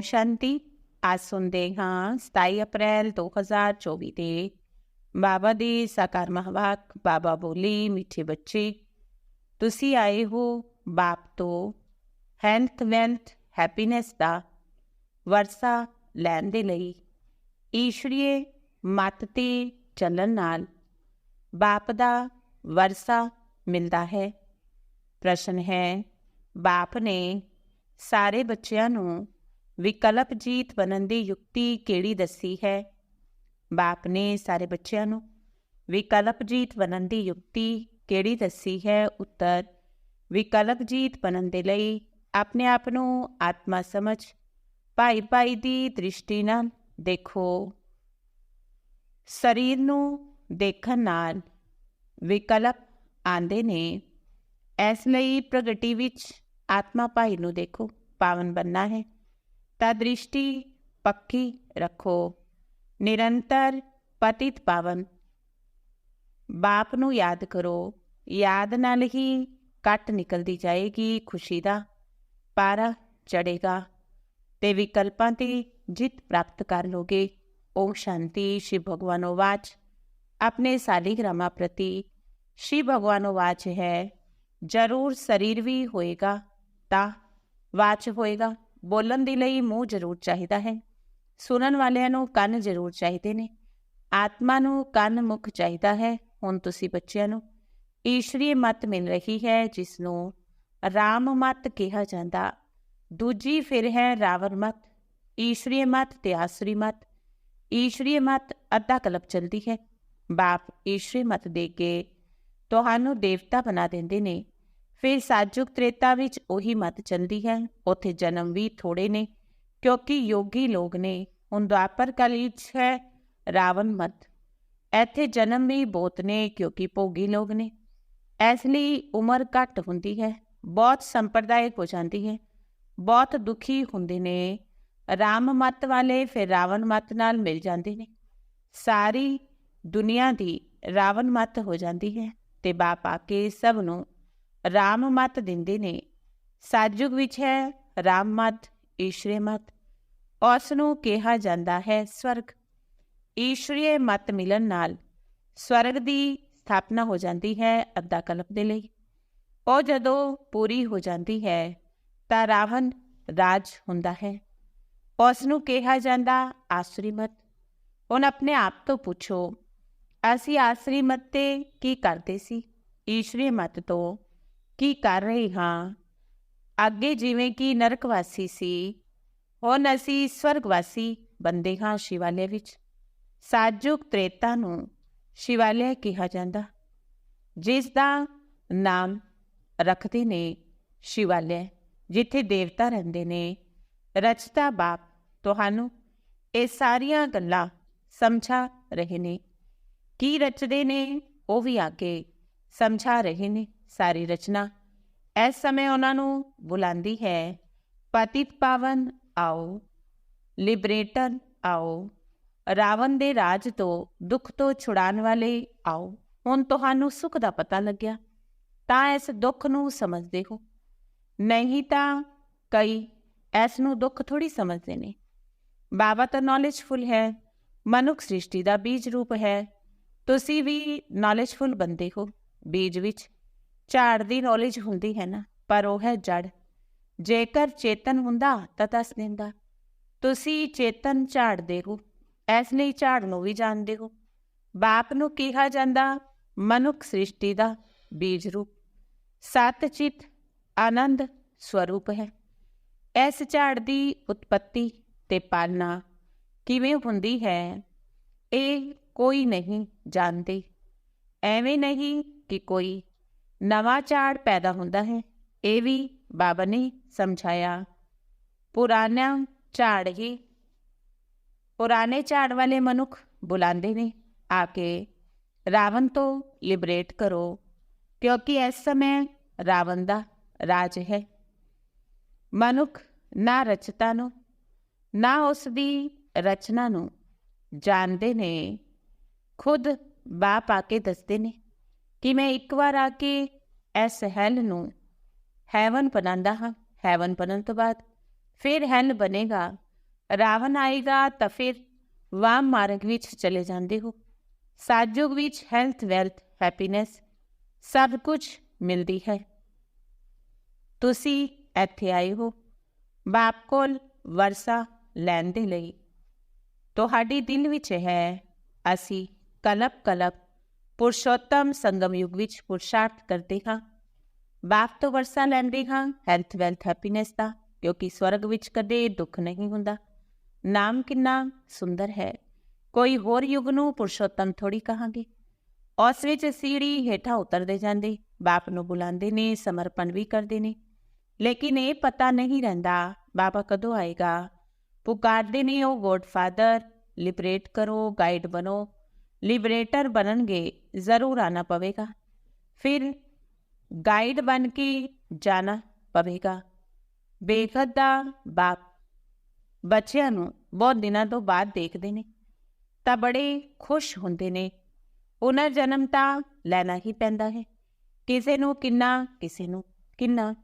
ਓਮ ਸ਼ਾਂਤੀ ਅੱਜ ਸੁਣਦੇ ਹਾਂ 27 ਅਪ੍ਰੈਲ 2024 ਦੇ ਬਾਬਾ ਦੀ ਸਾਕਾਰ ਮਹਵਾਕ ਬਾਬਾ ਬੋਲੀ ਮਿੱਠੇ ਬੱਚੇ ਤੁਸੀਂ ਆਏ ਹੋ ਬਾਪ ਤੋਂ ਹੈਲਥ ਵੈਲਥ ਹੈਪੀਨੈਸ ਦਾ ਵਰਸਾ ਲੈਣ ਦੇ ਲਈ ਈਸ਼ਵਰੀਏ ਮਤ ਤੇ ਚੱਲਣ ਨਾਲ ਬਾਪ ਦਾ ਵਰਸਾ ਮਿਲਦਾ ਹੈ ਪ੍ਰਸ਼ਨ ਹੈ ਬਾਪ ਨੇ ਸਾਰੇ ਬੱਚਿਆਂ ਨੂੰ ਵਿਕਲਪ ਜੀਤ ਬਣਨ ਦੀ ਯੁਕਤੀ ਕਿਹੜੀ ਦੱਸੀ ਹੈ? ਬਾਪ ਨੇ ਸਾਰੇ ਬੱਚਿਆਂ ਨੂੰ, ਵਿਕਲਪ ਜੀਤ ਬਣਨ ਦੀ ਯੁਕਤੀ ਕਿਹੜੀ ਦੱਸੀ ਹੈ? ਉੱਤਰ, ਵਿਕਲਪ ਜੀਤ ਬਣਨ ਦੇ ਲਈ ਆਪਣੇ ਆਪ ਨੂੰ ਆਤਮਾ ਸਮਝ, ਭਾਈ ਭਾਈ ਦੀ ਦ੍ਰਿਸ਼ਟੀ ਨਾਲ ਦੇਖੋ। ਸਰੀਰ ਨੂੰ ਦੇਖਣ ਨਾਲ ਵਿਕਲਪ ਆਂਦੇ ਨੇ, ਇਸ ਲਈ ਪ੍ਰਗਟੀ ਵਿੱਚ ਆਤਮਾ ਭਾਈ ਨੂੰ ਦੇਖੋ, ਪਾਵਨ ਬੰਨਾ ਹੈ। ਤਾਂ ਦ੍ਰਿਸ਼ਟੀ ਪੱਕੀ ਰੱਖੋ। ਨਿਰੰਤਰ ਪਤਿਤ ਪਾਵਨ। ਬਾਪ ਨੂੰ ਯਾਦ ਕਰੋ। ਯਾਦ ਨਾਲ ਹੀ ਕੱਟ ਨਿਕਲਦੀ ਜਾਏਗੀ ਖੁਸ਼ੀ ਦਾ ਪਾਰਾ ਚੜੇਗਾ ਤੇ ਵਿਕਲਪਾਂ ਤੇ ਜਿੱਤ ਪ੍ਰਾਪਤ ਕਰ ਲੋਗੇ। ਓਮ ਸ਼ਾਂਤੀ। ਸ਼ਿਵ ਭਗਵਾਨੋ ਵਾਚ। ਆਪਣੇ ਸਾਲਿਗ੍ਰਾਮਾ ਪ੍ਰਤੀ ਸ਼ਿਵ ਭਗਵਾਨੋ ਵਾਚ ਹੈ। ਜ਼ਰੂਰ ਸਰੀਰ ਵੀ ਹੋਏਗਾ ਤਾਂ ਵਾਚ ਹੋਏਗਾ। ਬੋਲਣ ਦੇ ਲਈ ਮੂੰਹ ਜ਼ਰੂਰ ਚਾਹੀਦਾ ਹੈ। ਸੁਣਨ ਵਾਲਿਆਂ ਨੂੰ ਕੰਨ ਜ਼ਰੂਰ ਚਾਹੀਦੇ ਨੇ। ਆਤਮਾ ਨੂੰ ਕੰਨ ਮੁਖ ਚਾਹੀਦਾ ਹੈ, ਹੁਣ ਤੁਸੀਂ ਬੱਚਿਆਂ ਨੂੰ। ਈਸ਼ਰੀ ਮਤ ਮਿਲ ਰਹੀ ਹੈ ਜਿਸ ਨੂੰ ਰਾਮ ਮਤ ਕਿਹਾ ਜਾਂਦਾ। ਦੂਜੀ ਫਿਰ ਹੈ ਰਾਵਣ ਮਤ, ਈਸ਼ਰੀ ਮਤ ਤੇ ਆਸਰੀ ਮਤ। ਈਸ਼ਰੀ ਮਤ ਅੱਧਾ ਕਲਪ ਚਲਦੀ ਹੈ। ਬਾਪ ਈਸ਼ਰੀ ਮਤ ਦੇ ਕੇ ਤੁਹਾਨੂੰ ਦੇਵਤਾ ਬਣਾ ਦਿੰਦੇ ਨੇ। ਫਿਰ ਸਾਜੁਕ ਤ੍ਰੇਤਾ ਵਿੱਚ ਉਹੀ ਮਤ ਚੱਲਦੀ ਹੈ। ਉੱਥੇ ਜਨਮ ਵੀ ਥੋੜੇ ਨੇ, ਕਿਉਂਕਿ ਯੋਗੀ ਲੋਕ ਨੇ ਹੁਣ ਦੁਆਪਰ ਕਲੀ ਵਿੱਚ ਹੈ, ਰਾਵਣ ਮਤ। ਇੱਥੇ ਜਨਮ ਵੀ ਬਹੁਤ ਨੇ, ਕਿਉਂਕਿ ਭੋਗੀ ਲੋਕ ਨੇ। ਇਸ ਲਈ ਉਮਰ ਘੱਟ ਹੁੰਦੀ ਹੈ, ਬਹੁਤ ਸੰਪਰਦਾਇਕ ਹੋ ਜਾਂਦੀ ਹੈ, ਬਹੁਤ ਦੁਖੀ ਹੁੰਦੇ ਨੇ। ਰਾਮ ਮਤ ਵਾਲੇ ਫਿਰ ਰਾਵਣ ਮਤ ਨਾਲ ਮਿਲ ਜਾਂਦੇ ਨੇ। ਸਾਰੀ ਦੁਨੀਆ ਦੀ ਰਾਵਣ ਮਤ ਹੋ ਜਾਂਦੀ ਹੈ ਤੇ ਬਾਪ ਆ ਕੇ ਸਭ ਨੂੰ ਰਾਮ ਮਤ ਦਿੰਦੇ ਨੇ। ਸਾਜੁਗ ਵਿੱਚ ਹੈ, ਰਾਮ ਮਤ ਈਸ਼ਵਰੀ ਮਤ। ਉਸ ਨੂੰ ਕਿਹਾ ਜਾਂਦਾ ਹੈ ਸਵਰਗ। ਈਸ਼ਵਰੀ ਮਤ ਮਿਲਣ ਨਾਲ ਸਵਰਗ ਦੀ ਸਥਾਪਨਾ ਹੋ ਜਾਂਦੀ ਹੈ ਅੱਧਾ ਕਲਪ ਦੇ ਲਈ। ਉਹ ਜਦੋਂ ਪੂਰੀ ਹੋ ਜਾਂਦੀ ਹੈ, ਤਾਂ ਰਾਵਣ ਰਾਜ ਹੁੰਦਾ ਹੈ। ਉਸ ਨੂੰ ਕਿਹਾ ਜਾਂਦਾ ਆਸਰੀ ਮਤ। ਹੁਣ ਆਪਣੇ ਆਪ ਤੋਂ ਪੁੱਛੋ, ਅਸੀਂ ਆਸਰੀ ਮਤ ਤੇ ਕੀ ਕਰਦੇ ਸੀ? ਈਸ਼ਵਰੀ ਮਤ ਤੋਂ ਕੀ ਕਰ ਰਹੇ ਹਾਂ? ਅੱਗੇ ਜਿਵੇਂ ਕਿ ਨਰਕਵਾਸੀ ਸੀ, ਹੁਣ ਅਸੀਂ ਸਵਰਗਵਾਸੀ ਬੰਦੇ ਹਾਂ ਸ਼ਿਵਾਲਿਆ ਵਿੱਚ। ਸਾਜੁਕ ਤ੍ਰੇਤਾ ਨੂੰ ਸ਼ਿਵਾਲਿਆ ਕਿਹਾ ਜਾਂਦਾ। ਜਿਸ ਦਾ ਨਾਮ ਰੱਖਦੇ ਨੇ ਸ਼ਿਵਾਲਿਆ, ਜਿੱਥੇ ਦੇਵਤਾ ਰਹਿੰਦੇ ਨੇ, ਰਚਤਾ ਬਾਪ ਤੁਹਾਨੂੰ ਇਹ ਸਾਰੀਆਂ ਗੱਲਾਂ ਸਮਝਾ ਰਹੇ ਨੇ। ਕੀ ਰਚਦੇ ਨੇ, ਉਹ ਵੀ ਆ ਸਮਝਾ ਰਹੇ ਨੇ। ਸਾਰੀ ਰਚਨਾ। ਇਸ ਸਮੇਂ ਉਹਨਾਂ ਨੂੰ ਬੁਲਾਉਂਦੀ ਹੈ, ਪਤਿਤ ਪਾਵਨ ਆਓ, ਲਿਬਰੇਟਰ ਆਓ, ਰਾਵਣ ਦੇ ਰਾਜ ਤੋਂ ਦੁੱਖ ਤੋਂ ਛੁਡਾਉਣ ਵਾਲੇ ਆਓ। ਹੁਣ ਤੁਹਾਨੂੰ ਸੁੱਖ ਦਾ ਪਤਾ ਲੱਗਿਆ, ਤਾਂ ਇਸ ਦੁੱਖ ਨੂੰ ਸਮਝਦੇ ਹੋ। ਨਹੀਂ ਤਾਂ ਕਈ ਇਸ ਨੂੰ ਦੁੱਖ ਥੋੜੀ ਸਮਝਦੇ ਨੇ। ਬਾਬਾ ਤਾਂ ਨੌਲੇਜਫੁਲ ਹੈ, ਮਨੁੱਖ ਸ੍ਰਿਸ਼ਟੀ ਦਾ ਬੀਜ ਰੂਪ ਹੈ। ਤੁਸੀਂ ਵੀ ਨੌਲੇਜਫੁਲ ਬੰਦੇ ਹੋ ਬੀਜ ਵਿੱਚ। ਝਾੜ ਦੀ ਨੌਲੇਜ ਹੁੰਦੀ ਹੈ ਨਾ, ਪਰ ਉਹ ਹੈ ਜੜ। ਜੇਕਰ ਚੇਤਨ ਹੁੰਦਾ ਤਾਂ ਦੱਸ ਦਿੰਦਾ, ਤੁਸੀਂ ਚੇਤਨ ਝਾੜਦੇ ਹੋ, ਇਸ ਲਈ ਝਾੜ ਨੂੰ ਵੀ ਜਾਣਦੇ ਹੋ। ਬਾਪ ਨੂੰ ਕਿਹਾ ਜਾਂਦਾ, ਮਨੁੱਖ ਸ੍ਰਿਸ਼ਟੀ ਦਾ ਬੀਜ ਰੂਪ। ਸਤ ਚਿਤ, ਆਨੰਦ ਸਵਰੂਪ ਹੈ। ਇਸ ਝਾੜ ਦੀ ਉਤਪਤੀ ਤੇ ਪਾਲਣਾ ਕਿਵੇਂ ਹੁੰਦੀ ਹੈ, ਇਹ ਕੋਈ ਨਹੀਂ ਜਾਣਦੇ। ਐਵੇਂ ਨਹੀਂ ਕਿ ਕੋਈ ਨਵਾਂ ਝਾੜ ਪੈਦਾ ਹੁੰਦਾ ਹੈ। ਇਹ ਵੀ ਬਾਬਾ ਨੇ ਸਮਝਾਇਆ। ਪੁਰਾਣਾ ਝਾੜ ਹੀ ਪੁਰਾਣੇ ਝਾੜ ਵਾਲੇ ਮਨੁੱਖ ਬੁਲਾਉਂਦੇ ਨੇ, ਆ ਕੇ ਰਾਵਣ ਤੋਂ ਲਿਬਰੇਟ ਕਰੋ, ਕਿਉਂਕਿ ਇਸ ਸਮੇਂ ਰਾਵਣ ਦਾ ਰਾਜ ਹੈ। ਮਨੁੱਖ ਨਾ ਰਚਤਾ ਨੂੰ, ਨਾ ਉਸ ਦੀ ਰਚਨਾ ਨੂੰ ਜਾਣਦੇ ਨੇ, ਖੁਦ ਬਾਪ ਆ ਕੇ ਦੱਸਦੇ ਨੇ। ਕਿ ਮੈਂ ਇੱਕ ਵਾਰ ਆ ਕੇ ਇਸ ਹੈਲ ਨੂੰ ਹੈਵਨ ਬਣਾਉਂਦਾ ਹਾਂ, ਹੈਵਨ ਬਣਨ ਤੋਂ ਬਾਅਦ। ਫਿਰ ਹੈਲ ਬਣੇਗਾ, ਰਾਵਣ ਆਏਗਾ ਤਾਂ ਫਿਰ ਵਾਮ ਮਾਰਗ ਵਿੱਚ ਚਲੇ ਜਾਂਦੇ ਹੋ। ਸਾਜੋਗ ਵਿੱਚ ਹੈਲਥ, ਵੈਲਥ, ਹੈਪੀਨੈਸ ਸਭ ਕੁਝ ਮਿਲਦੀ ਹੈ। ਤੁਸੀਂ ਇੱਥੇ ਆਏ ਹੋ। ਬਾਪ ਕੋਲ ਵਰਸਾ ਲੈਣ ਦੇ ਲਈ। ਤੁਹਾਡੇ ਦਿਲ ਵਿੱਚ ਹੈ, ਅਸੀਂ ਕਲਪ ਕਲਪ ਪੁਰਸ਼ੋਤਮ ਸੰਗਮ ਯੁੱਗ ਵਿੱਚ ਪੁਰਸ਼ਾਰਥ ਕਰਦੇ ਹਾਂ। ਬਾਪ ਤੋਂ ਵਰਸਾ ਲੈਂਦੇ ਹਾਂ ਹੈਲਥ ਵੈਲਥ ਹੈਪੀਨੈਸ ਦਾ, ਕਿਉਂਕਿ ਸਵਰਗ ਵਿੱਚ ਕਦੇ ਦੁੱਖ ਨਹੀਂ ਹੁੰਦਾ। ਨਾਮ ਕਿੰਨਾ ਸੁੰਦਰ ਹੈ। ਕੋਈ ਹੋਰ ਯੁੱਗ ਨੂੰ ਪੁਰਸ਼ੋਤਮ ਥੋੜੀ ਕਹਾਂਗੇ। ਉਸ ਵਿੱਚ ਸੀੜੀ ਹੇਠਾਂ ਉਤਰਦੇ ਜਾਂਦੇ, ਬਾਪ ਨੂੰ ਬੁਲਾਉਂਦੇ ਨੇ, ਸਮਰਪਣ ਵੀ ਕਰਦੇ ਨੇ। ਲੇਕਿਨ ਇਹ ਪਤਾ ਨਹੀਂ ਰਹਿੰਦਾ, ਬਾਬਾ ਕਦੋਂ ਆਏਗਾ। ਪੁਕਾਰਦੇ ਨੇ ਉਹ ਗੋਡ ਫਾਦਰ ਲਿਬਰੇਟ ਕਰੋ ਗਾਈਡ ਬਣੋ। ਲਿਬਰੇਟਰ ਬਣਨਗੇ, ਜ਼ਰੂਰ ਆਣਾ ਪਵੇਗਾ। ਫਿਰ ਗਾਈਡ ਬਣ ਕੇ ਜਾਣਾ ਪਵੇਗਾ। ਬੇਖਤ ਦਾ ਬਾਪ। ਬੱਚਿਆਂ ਨੂੰ ਬਹੁਤ ਦਿਨਾਂ ਤੋਂ ਬਾਅਦ ਦੇਖਦੇ ਨੇ। ਤਾਂ ਬੜੇ ਖੁਸ਼ ਹੁੰਦੇ ਨੇ। ਉਹਨਾਂ ਜਨਮ ਤਾਂ ਲੈਣਾ ਹੀ ਪੈਂਦਾ ਹੈ। ਕਿਸੇ ਨੂੰ ਕਿੰਨਾ, ਕਿਸੇ ਨੂੰ ਕਿੰਨਾ।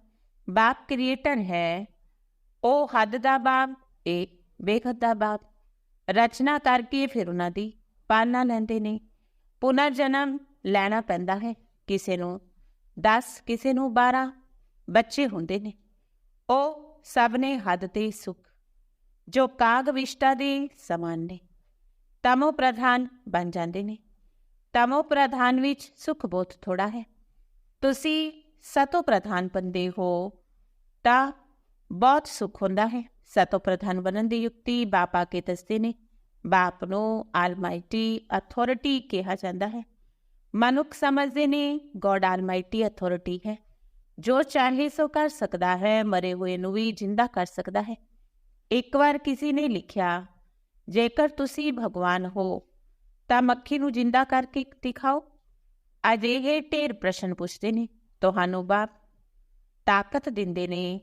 ਬਾਪ ਕ੍ਰੀਏਟਰ ਹੈ। ਉਹ ਹੱਦ ਦਾ ਬਾਪ, ਇਹ ਬੇਖਤ ਦਾ ਬਾਪ। ਰਚਨਾ ਕਰਕੇ ਫਿਰ ਉਹਨਾਂ ਦੀ ਪਾਲਣਾ ਲੈਂਦੇ ਨੇ। ਪੁਨਰ ਜਨਮ ਲੈਣਾ ਪੈਂਦਾ ਹੈ। ਕਿਸੇ ਨੂੰ 10 ਕਿਸੇ ਨੂੰ 12 ਬੱਚੇ ਹੁੰਦੇ ਨੇ। ਉਹ ਸਭ ਨੇ ਹੱਦ ਤੇ ਸੁਖ, ਜੋ ਕਾਗ ਵਿਸ਼ਟਾ ਦੇ ਸਮਾਨ ਨੇ। ਤਮੋ ਪ੍ਰਧਾਨ ਬਣ ਜਾਂਦੇ ਨੇ। ਤਮੋ ਪ੍ਰਧਾਨ ਵਿੱਚ ਸੁਖ ਬਹੁਤ ਥੋੜਾ ਹੈ। ਤੁਸੀਂ ਸਤੋ ਪ੍ਰਧਾਨ ਬੰਦੇ ਹੋ ਤਾਂ ਬਹੁਤ ਸੁਖ ਹੁੰਦਾ ਹੈ। ਸਤੋ ਪ੍ਰਧਾਨ ਬਣਨ ਦੀ ਯੁਕਤੀ ਬਾਪਾ ਕੇ ਦੱਸਦੇ ਨੇ। ਬਾਪ ਨੂੰ ਆਲਮਾਈਟੀ ਅਥਾਰਟੀ ਕਿਹਾ ਜਾਂਦਾ ਹੈ। ਮਨੁੱਖ ਸਮਝਦੇ ਨੇ ਗੋਡ ਆਲਮਾਈਟੀ ਅਥਾਰਟੀ ਹੈ। ਜੋ ਚਾਹੇ ਸੋ ਕਰ ਸਕਦਾ ਹੈ, ਮਰੇ ਹੋਏ ਨੂੰ ਵੀ ਜਿੰਦਾ ਕਰ ਸਕਦਾ ਹੈ। ਇੱਕ ਵਾਰ ਕਿਸੇ ਨੇ ਲਿਖਿਆ, ਜੇਕਰ ਤੁਸੀਂ ਭਗਵਾਨ ਹੋ, ਤਾਂ ਮੱਖੀ ਨੂੰ ਜਿੰਦਾ ਕਰਕੇ ਦਿਖਾਓ। ਅਜਿਹੇ ਢੇਰ ਪ੍ਰਸ਼ਨ ਪੁੱਛਦੇ ਨੇ। ਤੁਹਾਨੂੰ ਬਾਪ ਤਾਕਤ ਦਿੰਦੇ ਨੇ,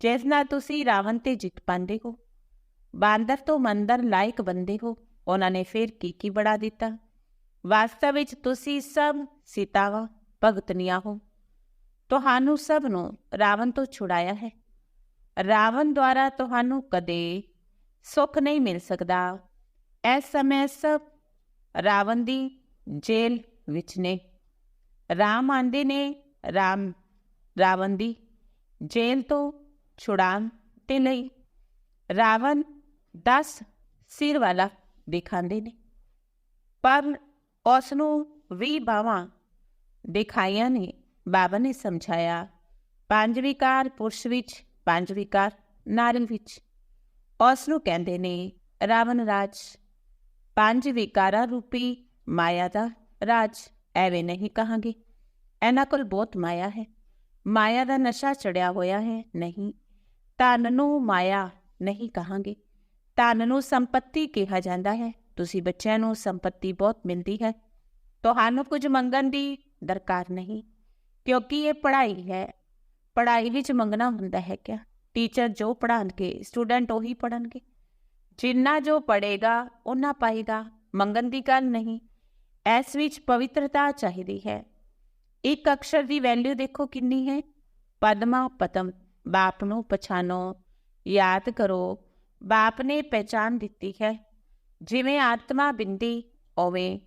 ਜਿਸ ਨਾਲ ਤੁਸੀਂ ਰਾਵਣ ਤੇ ਜਿੱਤ ਪਾਉਂਦੇ ਹੋ। ਬਾਂਦਰ ਤੋਂ ਮੰਦਰ ਲਾਇਕ ਬੰਦੇ ਹੋ। ਉਹਨਾਂ ਨੇ ਫਿਰ ਕੀ ਕੀ ਬੜਾ ਦਿੱਤਾ? ਵਾਸਤਵ ਵਿੱਚ ਤੁਸੀਂ ਸਭ ਸੀਤਾਵਾਂ ਭਗਤਨੀਆਂ ਹੋ। ਤੁਹਾਨੂੰ ਸਭ ਨੂੰ ਰਾਵਣ ਤੋਂ ਛੁਡਾਇਆ ਹੈ। ਰਾਵਣ ਦੁਆਰਾ ਤੁਹਾਨੂੰ ਕਦੇ ਸੁੱਖ ਨਹੀਂ ਮਿਲ ਸਕਦਾ। ਇਸ ਸਮੇਂ ਸਭ ਰਾਵਣ ਦੀ ਜੇਲ ਵਿੱਚ ਨੇ। ਰਾਮ ਆਂਦੇ ਨੇ, ਰਾਮ, ਰਾਵਣ ਦੀ ਜੇਲ੍ਹ ਤੋਂ ਛੁਡਾਉਣ ਤੇ ਲਈ। ਰਾਵਣ 10 ਸਿਰ ਵਾਲਾ ਦਿਖਾਉਂਦੇ ਨੇ। ਪਰ ਉਸ ਨੂੰ ਵੀ ਬਾਵਾਂ ਦਿਖਾਈਆਂ ਨੇ। ਬਾਬਾ ਨੇ ਸਮਝਾਇਆ ਪੰਜ ਵਿਕਾਰ ਪੁਰਸ਼ ਵਿੱਚ ਪੰਜ ਵਿਕਾਰ ਨਾਰੀ ਵਿੱਚ। ਉਸ ਨੂੰ ਕਹਿੰਦੇ ਨੇ, ਰਾਵਣ ਰਾਜ ਪੰਜ ਵਿਕਾਰਾਂ ਰੂਪੀ ਮਾਇਆ ਦਾ ਰਾਜ, ਐਵੇਂ ਨਹੀਂ ਕਹਾਂਗੇ। ਇਹਨਾਂ ਕੋਲ ਬਹੁਤ ਮਾਇਆ ਹੈ। ਮਾਇਆ ਦਾ ਨਸ਼ਾ ਚੜਿਆ ਹੋਇਆ ਹੈ, ਨਹੀਂ। ਧਨ ਨੂੰ ਮਾਇਆ ਨਹੀਂ ਕਹਾਂਗੇ। ਧਨ ਨੂੰ ਸੰਪਤੀ ਕਿਹਾ ਜਾਂਦਾ ਹੈ। ਤੁਸੀਂ ਬੱਚਿਆਂ ਨੂੰ ਸੰਪਤੀ ਬਹੁਤ ਮਿਲਦੀ ਹੈ। ਤੁਹਾਨੂੰ ਕੁਝ ਮੰਗਣ ਦੀ ਦਰਕਾਰ ਨਹੀਂ, ਕਿਉਂਕਿ ਇਹ ਪੜ੍ਹਾਈ ਹੈ। ਪੜ੍ਹਾਈ ਵਿੱਚ ਮੰਗਣਾ ਹੁੰਦਾ ਹੈ ਕਿਆ? ਟੀਚਰ ਜੋ ਪੜ੍ਹਾਣਗੇ ਸਟੂਡੈਂਟ ਉਹੀ ਪੜਨਗੇ ਜਿੰਨਾ ਜੋ ਪੜੇਗਾ ਉਹਨਾਂ ਪਾਏਗਾ। ਮੰਗਣ ਦੀ ਗੱਲ ਨਹੀਂ, ਇਸ ਵਿੱਚ ਪਵਿੱਤਰਤਾ ਚਾਹੀਦੀ ਹੈ। ਇੱਕ ਅਕਸ਼ਰ ਦੀ ਵੈਲਿਊ ਦੇਖੋ ਕਿੰਨੀ ਹੈ। ਪਦਮਾ ਪਤਮ, ਬਾਪ ਨੂੰ ਪਛਾਨੋ, ਯਾਦ ਕਰੋ। ਬਾਪ ਨੇ ਪਹਿਚਾਨ ਦਿੱਤੀ ਹੈ। ਜਿਵੇਂ ਆਤਮਾ ਬਿੰਦੀ ਹੋਵੇ,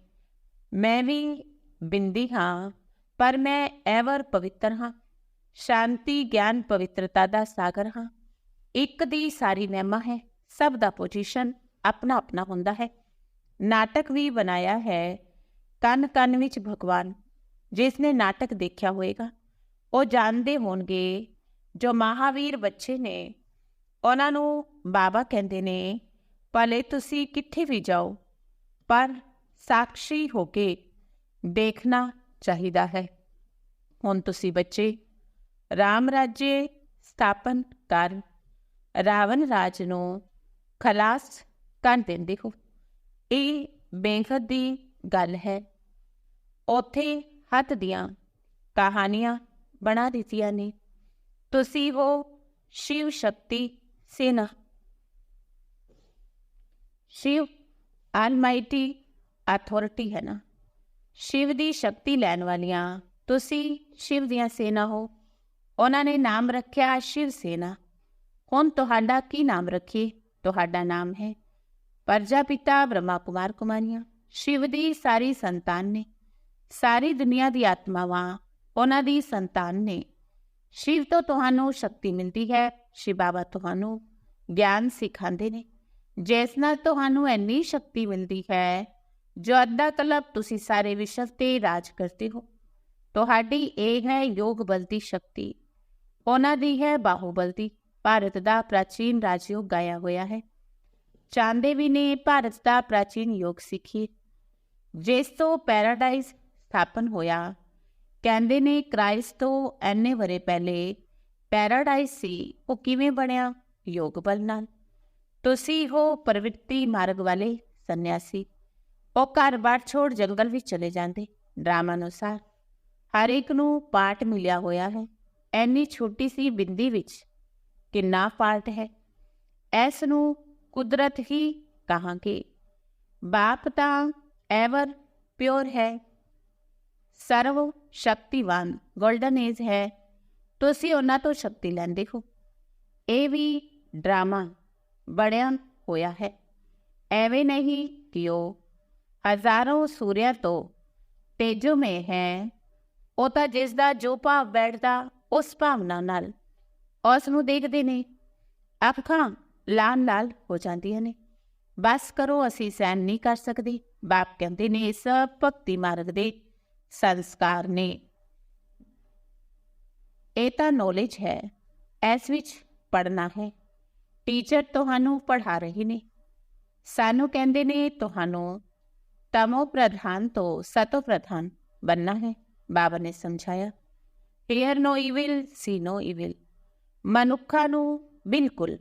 ਮੈਂ ਵੀ ਬਿੰਦੀ ਹਾਂ, ਪਰ ਮੈਂ ਐਵਰ ਪਵਿੱਤਰ ਹਾਂ। ਸ਼ਾਂਤੀ, ਗਿਆਨ, ਪਵਿੱਤਰਤਾ ਦਾ ਸਾਗਰ ਹਾਂ। ਇੱਕ ਦੀ ਸਾਰੀ ਮਹਿਮਾ ਹੈ। ਸਭ ਦਾ ਪੋਜੀਸ਼ਨ ਆਪਣਾ ਆਪਣਾ ਹੁੰਦਾ ਹੈ। ਨਾਟਕ ਵੀ ਬਣਾਇਆ ਹੈ। ਕੰਨ ਕੰਨ ਵਿੱਚ ਭਗਵਾਨ, ਜਿਸ ਨੇ ਨਾਟਕ ਦੇਖਿਆ ਹੋਵੇਗਾ, ਉਹ ਜਾਣਦੇ ਹੋਣਗੇ, ਜੋ ਮਹਾਵੀਰ ਬੱਚੇ ਨੇ ਉਹਨਾਂ ਨੂੰ ਬਾਬਾ ਕਹਿੰਦੇ ਨੇ, ਭਲੇ ਤੁਸੀਂ ਕਿੱਥੇ ਵੀ ਜਾਓ, ਪਰ ਸਾਖੀ ਹੋ ਕੇ ਦੇਖਣਾ ਚਾਹੀਦਾ ਹੈ। ਹੁਣ ਤੁਸੀਂ ਬੱਚੇ, ਰਾਮ ਰਾਜੇ ਸਥਾਪਨ ਕਰ, ਰਾਵਣ ਰਾਜ ਨੂੰ ਖਲਾਸ ਕਰ ਦਿੰਦੇ ਹੋ। ਇਹ ਬੇਖਦ ਦੀ ਗੱਲ ਹੈ। ਉਥੇ ਹੱਥ ਦੀਆਂ ਕਹਾਣੀਆਂ ਬਣਾ ਦਿੱਤੀਆਂ ਨੇ। ਤੁਸੀਂ ਉਹ ਸ਼ਿਵ ਸ਼ਕਤੀ ਸੇਨਾ ਸ਼ਿਵ ਆਲਮਾਈਟੀ ਅਥਾਰਟੀ ਹੈ ਨਾ। ਸ਼ਿਵ ਦੀ ਸ਼ਕਤੀ ਲੈਣ ਵਾਲੀਆਂ, ਤੁਸੀਂ ਸ਼ਿਵ ਦੀਆਂ ਸੇਨਾ ਹੋ। ਉਹਨਾਂ ਨੇ ਨਾਮ ਰੱਖਿਆ ਸ਼ਿਵ ਸੇਨਾ। ਹੁਣ ਤੁਹਾਡਾ ਕੀ ਨਾਮ ਰੱਖੀ ਤੁਹਾਡਾ ਨਾਮ ਹੈ ਪ੍ਰਜਾਪਿਤਾ ਬ੍ਰਹਮਾ ਕੁਮਾਰ ਕੁਮਾਰੀਆਂ। ਸ਼ਿਵ ਦੀ ਸਾਰੀ ਸੰਤਾਨ ਨੇ। ਸਾਰੀ ਦੁਨੀਆ ਦੀ ਆਤਮਾਵਾਂ ਉਹਨਾਂ ਦੀ ਸੰਤਾਨ ਨੇ। ਸ਼ਿਵ ਤੋਂ ਤੁਹਾਨੂੰ ਸ਼ਕਤੀ ਮਿਲਦੀ ਹੈ। ਸ਼ਿਵ ਬਾਬਾ ਤੁਹਾਨੂੰ ਗਿਆਨ ਸਿਖਾਉਂਦੇ ਨੇ। ਜਿਸ ਨਾਲ ਤੁਹਾਨੂੰ ਇੰਨੀ ਸ਼ਕਤੀ ਮਿਲਦੀ ਹੈ, ਜੋ ਅੱਧਾ ਕਲਪ ਤੁਸੀਂ ਸਾਰੇ ਵਿਸ਼ਵ ਤੇ ਰਾਜ ਕਰਦੇ ਹੋ। ਤੁਹਾਡੀ ਇਹ ਹੈ ਯੋਗ ਬਲ ਦੀ ਸ਼ਕਤੀ। ਉਹਨਾਂ ਦੀ ਹੈ ਬਾਹੂਬਲ ਦੀ। ਭਾਰਤ ਦਾ ਪ੍ਰਾਚੀਨ ਰਾਜਯੋਗ ਗਾਇਆ ਹੋਇਆ ਹੈ। ਚਾਂਦੇ ਵੀ ਨੇ ਭਾਰਤ ਦਾ ਪ੍ਰਾਚੀਨ ਯੋਗ ਸਿੱਖੀ। ਜਿਸ ਤੋਂ ਪੈਰਾਡਾਈਜ਼ ਸਥਾਪਨ ਹੋਇਆ। ਕਹਿੰਦੇ ਨੇ ਕ੍ਰਾਈਸਟ ਤੋਂ ਐਨੇ ਵਰੇ ਪਹਿਲੇ ਪੈਰਾਡਾਈਜ਼ ਸੀ, ਉਹ ਕਿਵੇਂ ਬਣਿਆ? ਯੋਗ ਬਲ ਨਾਲ। ਤੁਸੀਂ ਹੋ ਪ੍ਰਵਿਰਤੀ ਮਾਰਗ ਵਾਲੇ ਸੰਨਿਆਸੀ। ਉਹ ਘਰ-ਬਾਰ ਛੋੜ ਜੰਗਲ ਵਿੱਚ ਚਲੇ ਜਾਂਦੇ, ਡਰਾਮਾ ਅਨੁਸਾਰ। ਹਰ ਇੱਕ ਨੂੰ ਪਾਠ ਮਿਲਿਆ ਹੋਇਆ ਹੈ। ਐਨੀ ਛੋਟੀ ਸੀ ਬਿੰਦੀ ਵਿੱਚ ਕਿੰਨਾ ਪਾਠ ਹੈ। ਐਸ ਨੂੰ ਕੁਦਰਤ ਹੀ ਕਹਾਂਗੇ। ਬਾਪ ਤਾਂ ਐਵਰ ਪਿਓਰ ਹੈ। ਸਰਵ ਸ਼ਕਤੀਵਾਨ 골ਡਨ ਏਜ ਹੈ। ਤੁਸੀਂ ਉਹਨਾਂ ਤੋਂ ਸ਼ਕਤੀ ਲੈਂਦੇ ਹੋ। ਇਹ ਵੀ ਡਰਾਮਾ ਬੜਿਆ ਹੋਇਆ ਹੈ। ਐਵੇਂ ਨਹੀਂ ਕਿ ਉਹ ਹਜ਼ਾਰਾਂ ਸੂਰਿਆਂ ਤੋਂ ਤੇਜੋਮੇ ਹੈ। ਉਹ ਤਾਂ ਜਿਸ ਦਾ ਜੋ ਭਾਵ ਬੈਠਦਾ, ਉਸ ਭਾਵਨਾ ਨਾਲ ਉਸ ਨੂੰ ਦੇਖਦੇ ਨੇ। ਅੱਖਾਂ ਲਾਲ ਲਾਲ ਹੋ ਜਾਂਦੀਆਂ ਨੇ। ਬਸ ਕਰੋ, ਅਸੀਂ ਸਹਿਣ ਨਹੀਂ ਕਰ ਸਕਦੇ। ਬਾਪ ਕਹਿੰਦੇ ਨੇ ਸਭ ਭਗਤੀ ਮਾਰਗ ਦੇ ਸੰਸਕਾਰ ਨੇ ਇਹ ਤਾਂ ਨੌਲੇਜ ਹੈ ਇਸ ਵਿੱਚ ਪੜਨਾ ਹੈ ਟੀਚਰ ਤੁਹਾਨੂੰ ਪੜ੍ਹਾ ਰਹੇ ਨੇ ਸਾਨੂੰ ਕਹਿੰਦੇ ਨੇ ਤੁਹਾਨੂੰ ਤਮੋ ਪ੍ਰਧਾਨ ਤੋਂ ਸਤੋ ਪ੍ਰਧਾਨ ਬੰਨਾ ਹੈ ਬਾਬਾ ਨੇ ਸਮਝਾਇਆ ਹੀਅਰ ਨੋ ਇਵਿਲ ਸੀ ਨੋ ਇਵਿਲ ਮਨੁੱਖਾਂ ਨੂੰ ਬਿਲਕੁਲ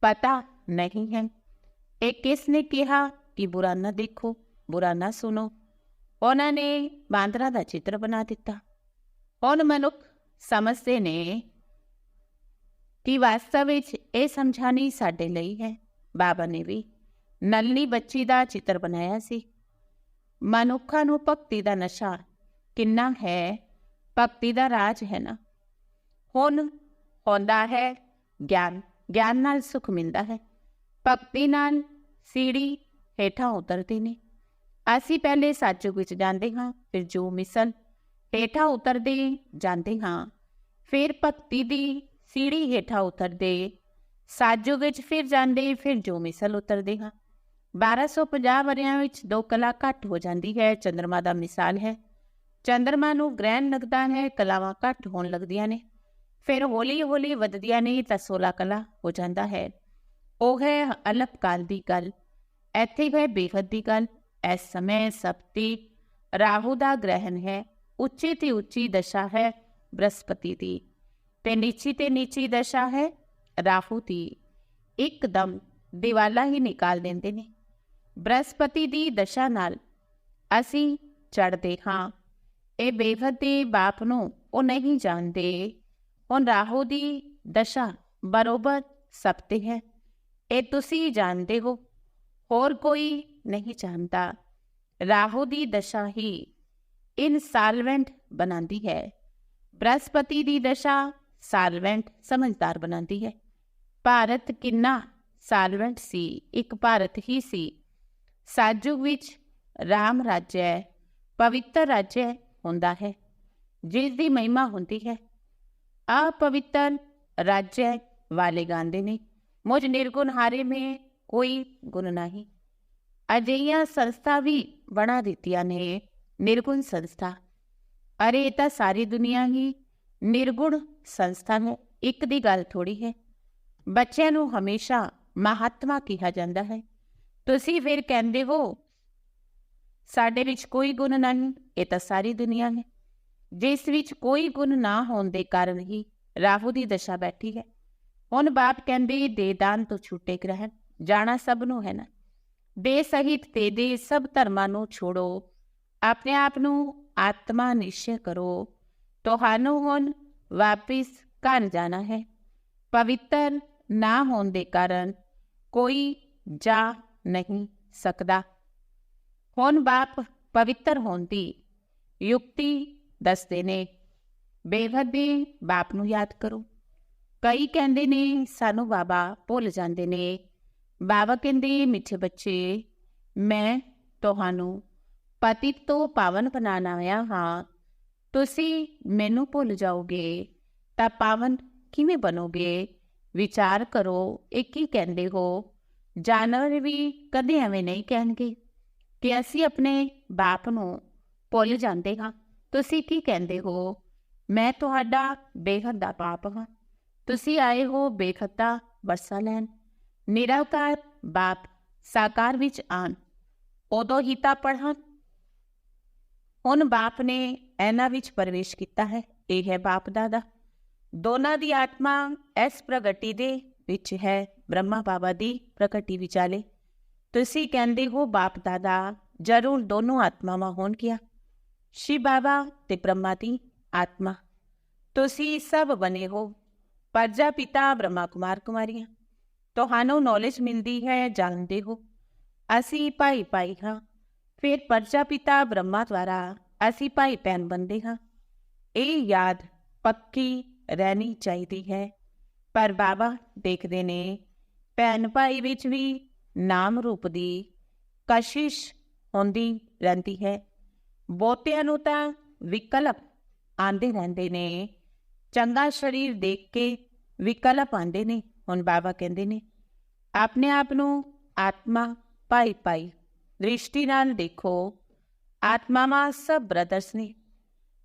ਪਤਾ ਨਹੀਂ ਹੈ ਇਹ ਕਿਸ ਨੇ ਕਿਹਾ ਕਿ ਬੁਰਾ ਨਾ ਦੇਖੋ ਬੁਰਾ ਨਾ ਸੁਣੋ ਉਹਨਾਂ ਨੇ ਬਾਂਦਰਾ ਦਾ ਚਿੱਤਰ ਬਣਾ ਦਿੱਤਾ ਹੁਣ ਮਨੁੱਖ ਸਮਝਦੇ ਨੇ ਕਿ ਵਾਸਤਵ ਵਿੱਚ ਇਹ ਸਮਝਾਣੀ ਸਾਡੇ ਲਈ ਹੈ ਬਾਬਾ ਨੇ ਵੀ ਨਲਨੀ ਬੱਚੀ ਦਾ ਚਿੱਤਰ ਬਣਾਇਆ ਸੀ ਮਨੁੱਖਾਂ ਨੂੰ ਭਗਤੀ ਦਾ ਨਸ਼ਾ ਕਿੰਨਾ ਹੈ ਭਗਤੀ ਦਾ ਰਾਜ ਹੈ ਨਾ ਹੁਣ ਹੁੰਦਾ ਹੈ ਗਿਆਨ ਗਿਆਨ ਨਾਲ ਸੁਖ ਮਿਲਦਾ ਹੈ ਭਗਤੀ ਨਾਲ ਸੀੜੀ ਹੇਠਾਂ ਉਤਰਦੇ ਨੇ ਅਸੀਂ ਪਹਿਲੇ ਸੱਚੁਗ ਵਿੱਚ ਜਾਂਦੇ ਹਾਂ ਫਿਰ ਜੋ ਮਿਸਲ ਹੇਠਾਂ ਉਤਰਦੇ ਜਾਂਦੇ ਹਾਂ। ਫਿਰ ਭਗਤੀ ਦੀ ਸੀੜੀ ਹੇਠਾਂ ਉਤਰਦੇ, ਸਾਜੋ ਵਿੱਚ ਫਿਰ ਜਾਂਦੇ, ਫਿਰ ਜੋ ਮਿਸਲ ਉਤਰਦੇ ਹਾਂ। 1250 ਵਰਿਆਂ ਵਿੱਚ ਦੋ ਕਲਾ ਘੱਟ ਹੋ ਜਾਂਦੀ ਹੈ ਚੰ드ਰਮਾ ਦਾ ਮਿਸਾਲ ਹੈ। ਚੰਦਰਮਾ ਨੂੰ ਗ੍ਰਹਿਣ ਲੱਗਦਾ ਹੈ, ਕਲਾਵਾਂ ਘੱਟ ਹੋਣ ਲੱਗਦੀਆਂ ਨੇ। ਫਿਰ ਹੌਲੀ ਹੌਲੀ ਵੱਧਦੀਆਂ ਨੇ ਤਾਂ 16 ਕਲਾ ਹੋ ਜਾਂਦਾ ਹੈ। ਉਹ ਹੈ ਅਲਪ ਕਾਲ ਦੀ ਗੱਲ, ਇੱਥੇ ਹੈ ਬੇਹਦ ਦੀ ਗੱਲ। ਇਸ ਸਮੇਂ ਸਪਤੀ ਰਾਹੂ ਦਾ ਗ੍ਰਹਿਣ ਹੈ। ਉੱਚੀ ਤੇ ਉੱਚੀ ਦਸ਼ਾ ਹੈ ਬ੍ਰਹਸਪਤੀ ਦੀ ਤੇ ਨੀਚੀ ਤੇ ਨੀਚੀ ਦਸ਼ਾ ਹੈ ਰਾਹੂ ਦੀ ਇੱਕਦਮ ਦਿਵਾਲਾ ਹੀ ਨਿਕਾਲ ਦਿੰਦੇ ਨੇ ਬ੍ਰਹਸਪਤੀ ਦੀ ਦਸ਼ਾ ਨਾਲ ਅਸੀਂ ਚੜਦੇ ਹਾਂ ਇਹ ਬੇਵਦ ਦੇ ਬਾਪ ਨੂੰ ਉਹ ਨਹੀਂ ਜਾਣਦੇ ਹੁਣ ਰਾਹੂ ਦੀ ਦਸ਼ਾ ਬਰੋਬਰ ਸਪਤੇ ਹੈ ਇਹ ਤੁਸੀਂ ਜਾਣਦੇ ਹੋ ਹੋਰ ਕੋਈ ਨਹੀਂ ਜਾਣਦਾ ਰਾਹੂ ਦੀ ਦਸ਼ਾ ਹੀ ਇਨਸਾਲਵੈਂਟ ਬਣਾਉਂਦੀ ਹੈ। ਬ੍ਰਹਸਪਤੀ ਦੀ ਦਸ਼ਾ ਸਾਲਵੈਂਟ ਸਮਝਦਾਰ ਬਣਾਉਂਦੀ ਹੈ। ਭਾਰਤ ਕਿੰਨਾ ਸਾਲਵੈਂਟ ਸੀ, ਇੱਕ ਭਾਰਤ ਹੀ ਸੀ। ਸਾਜੁਗ ਵਿੱਚ ਰਾਮ ਰਾਜ ਹੈ, ਪਵਿੱਤਰ ਰਾਜ ਹੁੰਦਾ ਹੈ, ਜਿਸ ਦੀ ਮਹਿਮਾ ਹੁੰਦੀ ਹੈ। ਆ ਪਵਿੱਤਰ ਰਾਜ ਵਾਲੇ ਗਾਉਂਦੇ ਨੇ, ਮੁਝ ਨਿਰਗੁਣ ਹਾਰੇ ਮੇ ਕੋਈ ਗੁਣ ਨਹੀਂ। ਅਜਿਹੀਆਂ ਸੰਸਥਾ ਵੀ ਬਣਾ ਦਿੱਤੀਆਂ ਨੇ ਨਿਰਗੁਣ ਸੰਸਥਾ। ਅਰੇ ਇਹ ਤਾਂ ਸਾਰੀ ਦੁਨੀਆ ਹੀ ਨਿਰਗੁਣ ਸੰਸਥਾ ਹੈ ਇੱਕ ਦੀ ਗੱਲ ਥੋੜੀ ਹੈ। ਬੱਚਿਆਂ ਨੂੰ ਹਮੇਸ਼ਾ ਮਹਾਤਮਾ ਕਿਹਾ ਜਾਂਦਾ ਹੈ। ਤੁਸੀਂ ਫਿਰ ਕਹਿੰਦੇ ਹੋ, ਸਾਡੇ ਵਿੱਚ ਕੋਈ ਗੁਣ ਨਹੀਂ, ਇਹ ਤਾਂ ਸਾਰੀ ਦੁਨੀਆ ਹੈ। ਜਿਸ ਵਿੱਚ ਕੋਈ ਗੁਣ ਨਾ ਹੋਣ ਦੇ ਕਾਰਨ ਹੀ ਰਾਹੂ ਦੀ ਦਸ਼ਾ ਬੈਠੀ ਹੈ। ਹੁਣ ਬਾਪ ਕਹਿੰਦੇ ਦੇਦਾਨ ਤੋਂ ਛੁੱਟੇ ਗ੍ਰਹਿਣ, ਜਾਣਾ ਸਭ ਨੂੰ ਹੈ ਨਾ। ਦੇ ਸਹਿਤ ਤੇ ਦੇ ਸਭ ਧਰਮਾਂ ਨੂੰ ਛੋੜੋ। ਆਪਣੇ ਆਪ ਨੂੰ ਆਤਮਾ ਨਿਸ਼ਚੈ ਕਰੋ। ਤੁਹਾਨੂੰ ਹੁਣ ਵਾਪਿਸ ਘਰ ਜਾਣਾ ਹੈ। ਪਵਿੱਤਰ ਨਾ ਹੋਣ ਦੇ ਕਾਰਨ ਕੋਈ ਜਾ ਨਹੀਂ ਸਕਦਾ। ਹੁਣ ਬਾਪ ਪਵਿੱਤਰ ਹੋਣ ਦੀ ਯੁਕਤੀ ਦੱਸਦੇ ਨੇ। ਬੇਵੱਦੇ ਬਾਪ ਨੂੰ ਯਾਦ ਕਰੋ। ਕਈ ਕਹਿੰਦੇ ਨੇ, ਸਾਨੂੰ ਬਾਬਾ ਭੁੱਲ ਜਾਂਦੇ ਨੇ। ਬਾਬਾ ਕਹਿੰਦੇ, ਮਿੱਠੇ ਬੱਚੇ, ਮੈਂ ਤੁਹਾਨੂੰ ਪਤਿਤ ਤੋਂ ਪਾਵਨ ਬਣਾਉਣ ਆਇਆ ਹਾਂ। ਤੁਸੀਂ ਮੈਨੂੰ ਭੁੱਲ ਜਾਓਗੇ, ਤਾਂ ਪਾਵਨ ਕਿਵੇਂ ਬਣੋਗੇ? ਵਿਚਾਰ ਕਰੋ, ਇਹ ਕੀ ਕਹਿੰਦੇ ਹੋ? ਜਾਨਵਰ ਵੀ ਕਦੇ ਐਵੇਂ ਨਹੀਂ ਕਹਿਣਗੇ ਕਿ ਅਸੀਂ ਆਪਣੇ ਬਾਪ ਨੂੰ ਭੁੱਲ ਜਾਂਦੇ ਹਾਂ। ਤੁਸੀਂ ਕੀ ਕਹਿੰਦੇ ਹੋ? ਮੈਂ ਤੁਹਾਡਾ ਬੇਹੱਦ ਦਾ ਪਾਪ ਹਾਂ। ਤੁਸੀਂ ਆਏ ਹੋ ਬੇਖਤ ਵਰਸਾ ਲੈਣ। ਨਿਰਾਕਾਰ ਬਾਪ ਸਾਕਾਰ ਵਿੱਚ ਆਣ। ਉਦੋਂ ਹੀ ਤਾਂ ਪੜ੍ਹਨ ਹੁਣ ਬਾਪ ਨੇ ਇਹਨਾਂ ਵਿੱਚ ਪ੍ਰਵੇਸ਼ ਕੀਤਾ ਹੈ, ਇਹ ਹੈ ਬਾਪ ਦਾਦਾ। ਦੋਨਾਂ ਦੀ ਆਤਮਾ ਇਸ ਪ੍ਰਗਟੀ ਦੇ ਵਿੱਚ ਹੈ, ਬ੍ਰਹਮਾ ਬਾਬਾ ਦੀ ਪ੍ਰਗਟੀ ਵਿਚਾਲੇ। ਤੁਸੀਂ ਕਹਿੰਦੇ ਹੋ ਬਾਪ ਦਾਦਾ ਜ਼ਰੂਰ ਦੋਨੋਂ ਆਤਮਾਵਾਂ ਹੋਣ ਕਿਆ ਸ਼ਿਵ ਬਾਬਾ ਤੇ ਬ੍ਰਹਮਾ ਦੀ ਆਤਮਾ। ਤੁਸੀਂ ਸਭ ਬਨੇ ਹੋ। ਪਰਜਾ ਪਿਤਾ ਬ੍ਰਹਮਾ ਕੁਮਾਰ ਕੁਮਾਰੀਆਂ। ਤੁਹਾਨੂੰ ਨੌਲੇਜ ਮਿਲਦੀ ਹੈ, ਜਾਣਦੇ ਹੋ। ਅਸੀਂ ਭਾਈ ਭਾਈ ਹਾਂ। ਫਿਰ ਪਰਜਾ ਪਿਤਾ ਬ੍ਰਹਮਾ ਦੁਆਰਾ ਅਸੀਂ ਭਾਈ ਭੈਣ ਬੰਦੇ ਹਾਂ। ਇਹ ਯਾਦ ਪੱਕੀ ਰਹਿਣੀ ਚਾਹੀਦੀ ਹੈ। ਪਰ ਬਾਬਾ ਦੇਖਦੇ ਨੇ, ਭੈਣ ਭਾਈ ਵਿੱਚ ਵੀ ਨਾਮ ਰੂਪ ਦੀ ਕਸ਼ਿਸ਼ ਹੁੰਦੀ ਰਹਿੰਦੀ ਹੈ। ਬਹੁਤਿਆਂ ਨੂੰ ਤਾਂ ਵਿਕਲਪ ਆਂਦੇ ਰਹਿੰਦੇ ਨੇ। ਚੰਗਾ ਸਰੀਰ ਦੇਖ ਕੇ ਵਿਕਲਪ ਆਂਦੇ ਨੇ, ਹੁਣ ਬਾਬਾ ਕਹਿੰਦੇ ਨੇ, ਆਪਣੇ ਆਪ ਨੂੰ ਆਤਮਾ ਪਾਈ ਪਾਈ ਦ੍ਰਿਸ਼ਟੀ ਨਾਲ ਦੇਖો। આત્મામાં ਸਭ ਬ੍ਰਦਰਸ ਨੇ।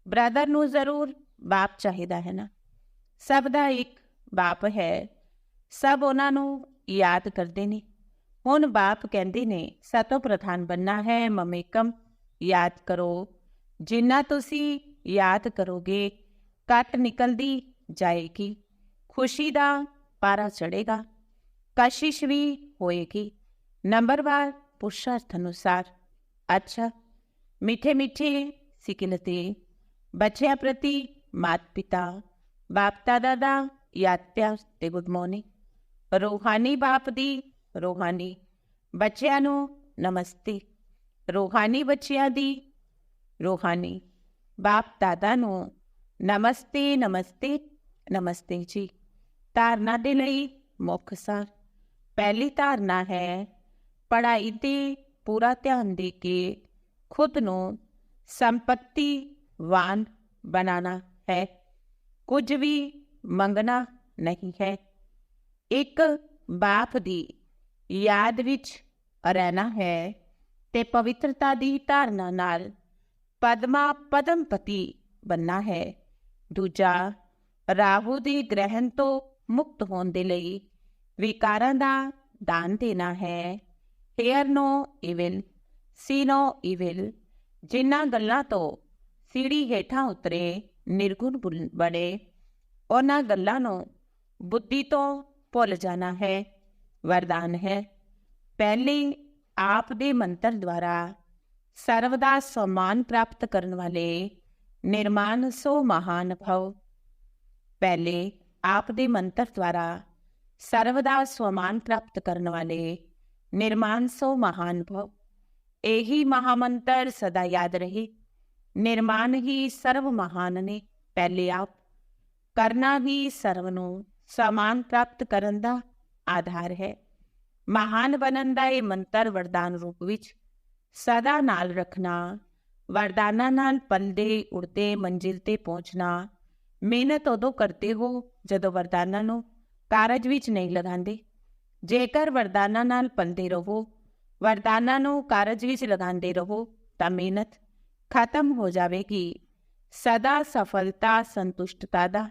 ਬ੍ਰਦਰ ਨੂੰ ਜ਼ਰੂਰ ਬਾਪ ਚਾਹੀਦਾ ਹੈ ਨਾ। ਸਭ ਦਾ ਇੱਕ ਬਾਪ ਹੈ। ਸਭ ਉਹਨਾਂ ਨੂੰ ਯਾਦ ਕਰਦੇ ਨੇ। ਹੁਣ ਬਾਪ ਕਹਿੰਦੇ ਨੇ ਸਤੋ ਪ੍ਰਧਾਨ ਬੰਨਾ ਹੈ ਮਮੇਕਮ ਯਾਦ ਕਰੋ। ਜਿੰਨਾ ਤੁਸੀਂ ਯਾਦ ਕਰੋਗੇ, ਕੱਟ ਨਿਕਲਦੀ ਜਾਏਗੀ। ਖੁਸ਼ੀ ਦਾ ਪਾਰਾ ਚੜੇਗਾ ਕਸ਼ਿਸ਼ ਵੀ ਹੋਏਗੀ। ਨੰਬਰ 1 પુરુષાર્થ અનુસાર આછા મીઠે મીઠે સિકિલતે બચ્યા પ્રતિ માત પિતા બાપતા દાદા યાદ પ્યાર તે ગુડ મોર્નિંગ રૂહાની બાપ ਦੀ રૂહાની ਬੱਚਿਆਂ ਨੂੰ ਨਮਸਤੇ ਰੋਹਾਨੀ ਬੱਚਿਆਂ ਦੀ ਰੋਹਾਨੀ ਬਾਪ ਦਾਦਾ ਨੂੰ ਨਮਸਤੇ ਨਮਸਤੇ ਨਮਸਤੇ ਜੀ ਧਾਰਨਾ ਦੇ ਲਈ ਮੁੱਖ ਸਰ ਪਹਿਲੀ ਧਾਰਨਾ ਹੈ ਪੜ੍ਹਾਈ ਤੇ ਪੂਰਾ ਧਿਆਨ ਦੇ ਕੇ ਖੁਦ ਨੂੰ ਸੰਪਤੀਵਾਨ ਬਣਾਣਾ ਹੈ। ਕੁਝ ਵੀ ਮੰਗਣਾ ਨਹੀਂ ਹੈ। ਇੱਕ ਬਾਪ ਦੀ ਯਾਦ ਵਿੱਚ ਰਹਿਣਾ ਹੈ ਤੇ ਪਵਿੱਤਰਤਾ ਦੀ ਧਾਰਨਾ ਨਾਲ ਪਦਮਾ ਪਦਮਪਤੀ ਬੰਨਾ ਹੈ। ਦੂਜਾ, ਰਾਹੂ ਦੀ ਗ੍ਰਹਿਣ ਤੋਂ ਮੁਕਤ ਹੋਣ ਦੇ ਲਈ ਵਿਕਾਰਾਂ ਦਾ ਦਾਨ ਦੇਣਾ ਹੈ। ਹੇਅਰ ਨੋ ਇਵਲ ਸੀ ਨੋ ਇਵਿਲ ਜਿਨ੍ਹਾਂ ਗੱਲਾਂ ਤੋਂ ਸੀੜੀ ਹੇਠਾਂ ਉਤਰੇ, ਨਿਰਗੁਣ ਬਣੇ, ਉਹਨਾਂ ਗੱਲਾਂ ਨੂੰ ਬੁੱਧੀ ਤੋਂ ਭੁੱਲ ਜਾਣਾ ਹੈ, ਵਰਦਾਨ ਹੈ। ਪਹਿਲੇ ਆਪ ਦੇ ਮੰਤਰ ਦੁਆਰਾ ਸਰਵ ਦਾ ਸਮਾਨ ਪ੍ਰਾਪਤ ਕਰਨ ਵਾਲੇ ਨਿਰਮਾਨ ਸੋ ਮਹਾਨ ਭਵ। ਪਹਿਲੇ ਆਪ ਦੇ ਮੰਤਰ ਦੁਆਰਾ ਸਰਵ ਦਾ ਸਮਾਨ ਪ੍ਰਾਪਤ ਕਰਨ ਵਾਲੇ ਨਿਰਮਾਨ ਸੋ ਮਹਾਨ ਭਵ ਇਹੀ ਮਹਾਮੰਤਰ ਸਦਾ ਯਾਦ ਰਹੇ। ਨਿਰਮਾਨ ਹੀ ਸਰਵ ਮਹਾਨ ਨੇ, ਪਹਿਲੇ ਆਪ। ਕਰਨਾ ਵੀ ਸਰਵ ਨੂੰ ਸਮਾਨ ਪ੍ਰਾਪਤ ਕਰਨ ਦਾ ਆਧਾਰ ਹੈ। ਮਹਾਨ ਬਣਨ ਦਾ ਇਹ ਮੰਤਰ ਵਰਦਾਨ ਰੂਪ ਵਿੱਚ, ਸਦਾ ਨਾਲ ਰੱਖਣਾ, ਵਰਦਾਨਾਂ ਨਾਲ ਪਲਦੇ, ਉੜਦੇ, ਮੰਜ਼ਿਲ ਤੇ ਪਹੁੰਚਣਾ। ਮਿਹਨਤ ਉਦੋਂ ਕਰਦੇ ਹੋ ਜਦੋਂ ਵਰਦਾਨਾਂ ਨੂੰ ਕਾਰਜ ਵਿੱਚ ਨਹੀਂ ਲਗਾਉਂਦੇ। ਜੇਕਰ ਵਰਦਾਨਾਂ ਨਾਲ ਪਲਦੇ ਰਹੋ, ਵਰਦਾਨਾਂ ਨੂੰ ਕਾਰਜ ਵਿੱਚ ਲਗਾਉਂਦੇ ਰਹੋ, ਤਾਂ ਮਿਹਨਤ ਖਤਮ ਹੋ ਜਾਵੇਗੀ। ਸਦਾ ਸਫਲਤਾ, ਸੰਤੁਸ਼ਟਤਾ ਦਾ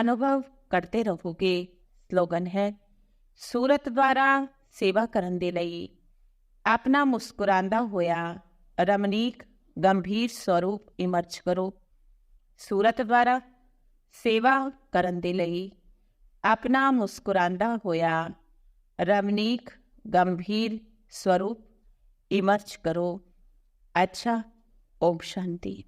ਅਨੁਭਵ ਕਰਦੇ ਰਹੋਗੇ। ਸਲੋਗਨ ਹੈ, ਸੂਰਤ ਦੁਆਰਾ ਸੇਵਾ ਕਰਨ ਦੇ ਲਈ ਆਪਣਾ ਮੁਸਕਰਾਂਦਾ ਹੋਇਆ ਰਮਨੀਕ ਗੰਭੀਰ ਸਰੂਪ ਇਮਰਜ ਕਰੋ। ਸੂਰਤ ਦੁਆਰਾ ਸੇਵਾ ਕਰਨ ਦੇ ਲਈ ਆਪਣਾ ਮੁਸਕਰਾਂਦਾ ਹੋਇਆ ਰਮਨੀਕ ਗੰਭੀਰ ਸਰੂਪ ਇਮਰਜ ਕਰੋ। ਅੱਛਾ ਓਮ ਸ਼ਾਂਤੀ।